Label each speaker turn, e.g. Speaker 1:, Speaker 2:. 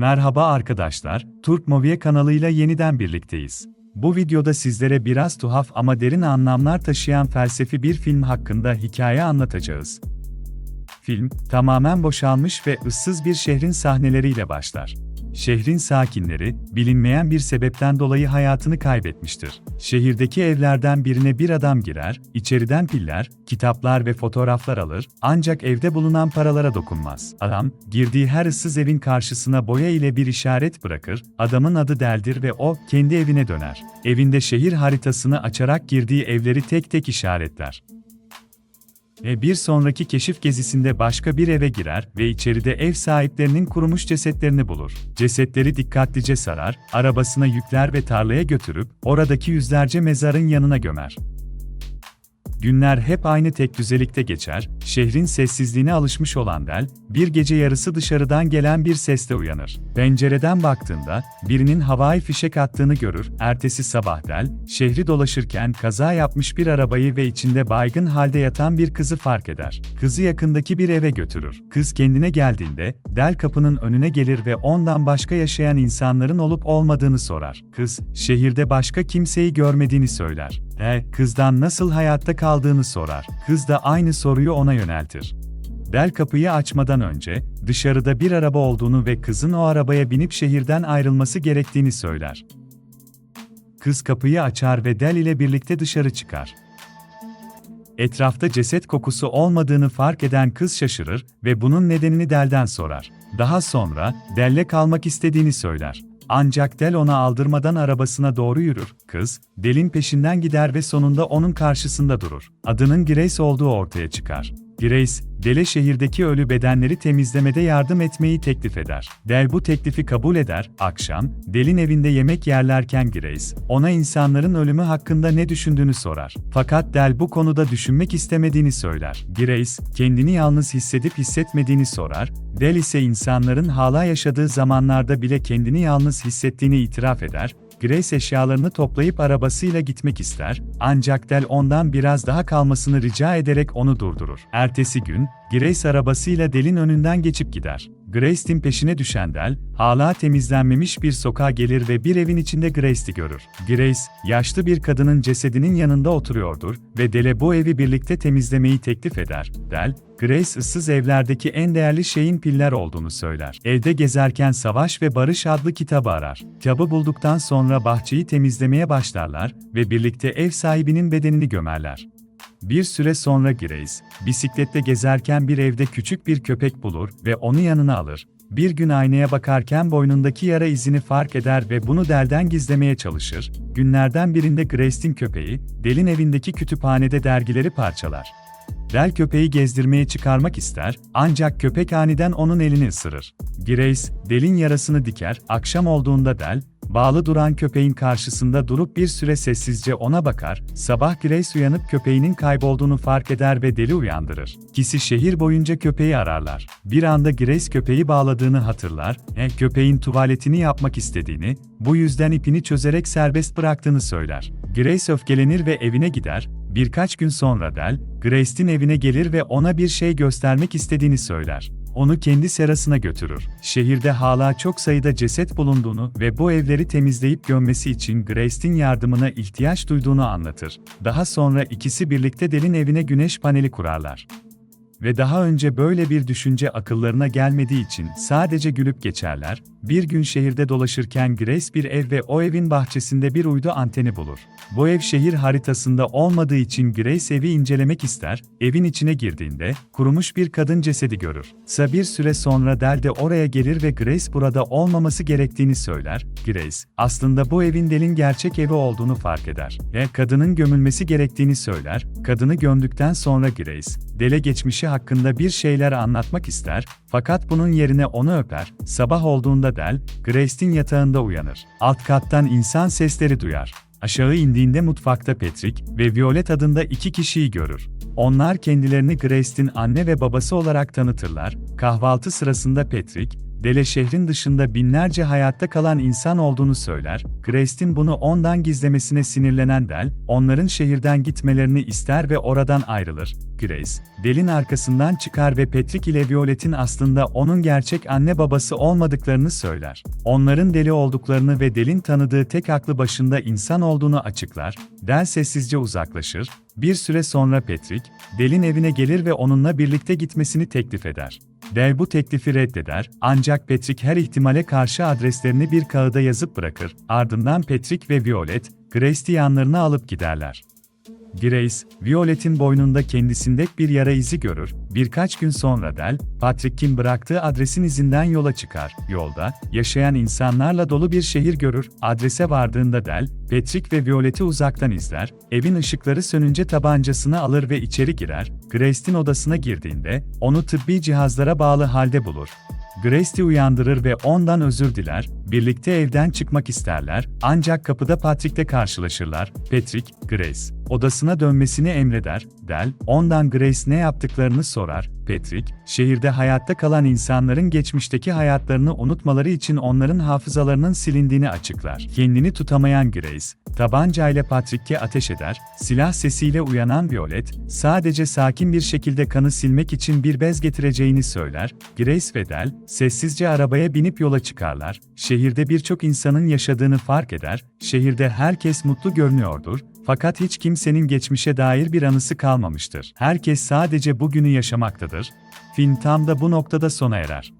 Speaker 1: Merhaba arkadaşlar, Turk Movie kanalıyla yeniden birlikteyiz. Bu videoda sizlere biraz tuhaf ama derin anlamlar taşıyan felsefi bir film hakkında hikaye anlatacağız. Film, tamamen boşalmış ve ıssız bir şehrin sahneleriyle başlar. Şehrin sakinleri, bilinmeyen bir sebepten dolayı hayatını kaybetmiştir. Şehirdeki evlerden birine bir adam girer, içeriden piller, kitaplar ve fotoğraflar alır, ancak evde bulunan paralara dokunmaz. Adam, girdiği her ıssız evin karşısına boya ile bir işaret bırakır, adamın adı Del'dir ve o, kendi evine döner. Evinde şehir haritasını açarak girdiği evleri tek tek işaretler ve bir sonraki keşif gezisinde başka bir eve girer ve içeride ev sahiplerinin kurumuş cesetlerini bulur. Cesetleri dikkatlice sarar, arabasına yükler ve tarlaya götürüp oradaki yüzlerce mezarın yanına gömer. Günler hep aynı tek düzelikte geçer, şehrin sessizliğine alışmış olan Del, bir gece yarısı dışarıdan gelen bir sesle uyanır. Pencereden baktığında, birinin havai fişek attığını görür, ertesi sabah Del, şehri dolaşırken kaza yapmış bir arabayı ve içinde baygın halde yatan bir kızı fark eder. Kızı yakındaki bir eve götürür. Kız kendine geldiğinde, Del kapının önüne gelir ve ondan başka yaşayan insanların olup olmadığını sorar. Kız, şehirde başka kimseyi görmediğini söyler. Del, kızdan nasıl hayatta kaldığını sorar. Kız da aynı soruyu ona yöneltir. Del kapıyı açmadan önce, dışarıda bir araba olduğunu ve kızın o arabaya binip şehirden ayrılması gerektiğini söyler. Kız kapıyı açar ve Del ile birlikte dışarı çıkar. Etrafta ceset kokusu olmadığını fark eden kız şaşırır ve bunun nedenini Del'den sorar. Daha sonra, Del'le kalmak istediğini söyler. Ancak Del ona aldırmadan arabasına doğru yürür. Kız, Del'in peşinden gider ve sonunda onun karşısında durur. Adının Grace olduğu ortaya çıkar. Grace, Del'e şehirdeki ölü bedenleri temizlemede yardım etmeyi teklif eder. Del bu teklifi kabul eder. Akşam, Del'in evinde yemek yerlerken Grace, ona insanların ölümü hakkında ne düşündüğünü sorar. Fakat Del bu konuda düşünmek istemediğini söyler. Grace, kendini yalnız hissedip hissetmediğini sorar. Del ise insanların hala yaşadığı zamanlarda bile kendini yalnız hissettiğini itiraf eder. Grace eşyalarını toplayıp arabasıyla gitmek ister, ancak Del ondan biraz daha kalmasını rica ederek onu durdurur. Ertesi gün, Grace arabasıyla Del'in önünden geçip gider. Grace'in peşine düşen Del, hala temizlenmemiş bir sokağa gelir ve bir evin içinde Grace'i görür. Grace, yaşlı bir kadının cesedinin yanında oturuyordur ve Del'e bu evi birlikte temizlemeyi teklif eder. Del, Grace ıssız evlerdeki en değerli şeyin piller olduğunu söyler. Evde gezerken Savaş ve Barış adlı kitabı arar. Kitabı bulduktan sonra bahçeyi temizlemeye başlarlar ve birlikte ev sahibinin bedenini gömerler. Bir süre sonra Grace, bisiklette gezerken bir evde küçük bir köpek bulur ve onu yanına alır. Bir gün aynaya bakarken boynundaki yara izini fark eder ve bunu Del'den gizlemeye çalışır. Günlerden birinde Grace'in köpeği, Del'in evindeki kütüphanede dergileri parçalar. Del köpeği gezdirmeye çıkarmak ister, ancak köpek aniden onun elini ısırır. Grace, Del'in yarasını diker, akşam olduğunda Del, bağlı duran köpeğin karşısında durup bir süre sessizce ona bakar, sabah Grace uyanıp köpeğinin kaybolduğunu fark eder ve Del'i uyandırır. İkisi şehir boyunca köpeği ararlar. Bir anda Grace köpeği bağladığını hatırlar, e, köpeğin tuvaletini yapmak istediğini, bu yüzden ipini çözerek serbest bıraktığını söyler. Grace öfkelenir ve evine gider, birkaç gün sonra Del, Grace'in evine gelir ve ona bir şey göstermek istediğini söyler onu kendi serasına götürür. Şehirde hala çok sayıda ceset bulunduğunu ve bu evleri temizleyip gömmesi için Grace'in yardımına ihtiyaç duyduğunu anlatır. Daha sonra ikisi birlikte Del'in evine güneş paneli kurarlar ve daha önce böyle bir düşünce akıllarına gelmediği için sadece gülüp geçerler, bir gün şehirde dolaşırken Grace bir ev ve o evin bahçesinde bir uydu anteni bulur. Bu ev şehir haritasında olmadığı için Grace evi incelemek ister, evin içine girdiğinde, kurumuş bir kadın cesedi görür. Sa bir süre sonra Del de oraya gelir ve Grace burada olmaması gerektiğini söyler, Grace, aslında bu evin Del'in gerçek evi olduğunu fark eder. Ve kadının gömülmesi gerektiğini söyler, kadını gömdükten sonra Grace, Del'e geçmişi hakkında bir şeyler anlatmak ister, fakat bunun yerine onu öper, sabah olduğunda Del, Grace'in yatağında uyanır. Alt kattan insan sesleri duyar. Aşağı indiğinde mutfakta Patrick ve Violet adında iki kişiyi görür. Onlar kendilerini Grace'in anne ve babası olarak tanıtırlar. Kahvaltı sırasında Patrick, Dele şehrin dışında binlerce hayatta kalan insan olduğunu söyler. Grace'in bunu ondan gizlemesine sinirlenen Del, onların şehirden gitmelerini ister ve oradan ayrılır. Grace, Del'in arkasından çıkar ve Patrick ile Violet'in aslında onun gerçek anne babası olmadıklarını söyler. Onların deli olduklarını ve Del'in tanıdığı tek aklı başında insan olduğunu açıklar. Del sessizce uzaklaşır. Bir süre sonra Patrick, Del'in evine gelir ve onunla birlikte gitmesini teklif eder. Del bu teklifi reddeder, ancak Patrick her ihtimale karşı adreslerini bir kağıda yazıp bırakır. Ardından Patrick ve Violet, Grace'i yanlarına alıp giderler. Grace, Violet'in boynunda kendisinde bir yara izi görür. Birkaç gün sonra Del, Patrick'in bıraktığı adresin izinden yola çıkar. Yolda, yaşayan insanlarla dolu bir şehir görür. Adrese vardığında Del, Patrick ve Violet'i uzaktan izler. Evin ışıkları sönünce tabancasını alır ve içeri girer. Grace'in odasına girdiğinde, onu tıbbi cihazlara bağlı halde bulur. Grace'i uyandırır ve ondan özür diler, birlikte evden çıkmak isterler, ancak kapıda Patrick'le karşılaşırlar. Patrick, Grace, odasına dönmesini emreder, Del, ondan Grace ne yaptıklarını sorar. Patrick, şehirde hayatta kalan insanların geçmişteki hayatlarını unutmaları için onların hafızalarının silindiğini açıklar. Kendini tutamayan Grace, tabancayla Patrick'e ateş eder, silah sesiyle uyanan Violet, sadece sakin bir şekilde kanı silmek için bir bez getireceğini söyler. Grace ve Del, sessizce arabaya binip yola çıkarlar. Şehirde birçok insanın yaşadığını fark eder, şehirde herkes mutlu görünüyordur, fakat hiç kimsenin geçmişe dair bir anısı kalmamıştır. Herkes sadece bugünü yaşamaktadır. Film tam da bu noktada sona erer.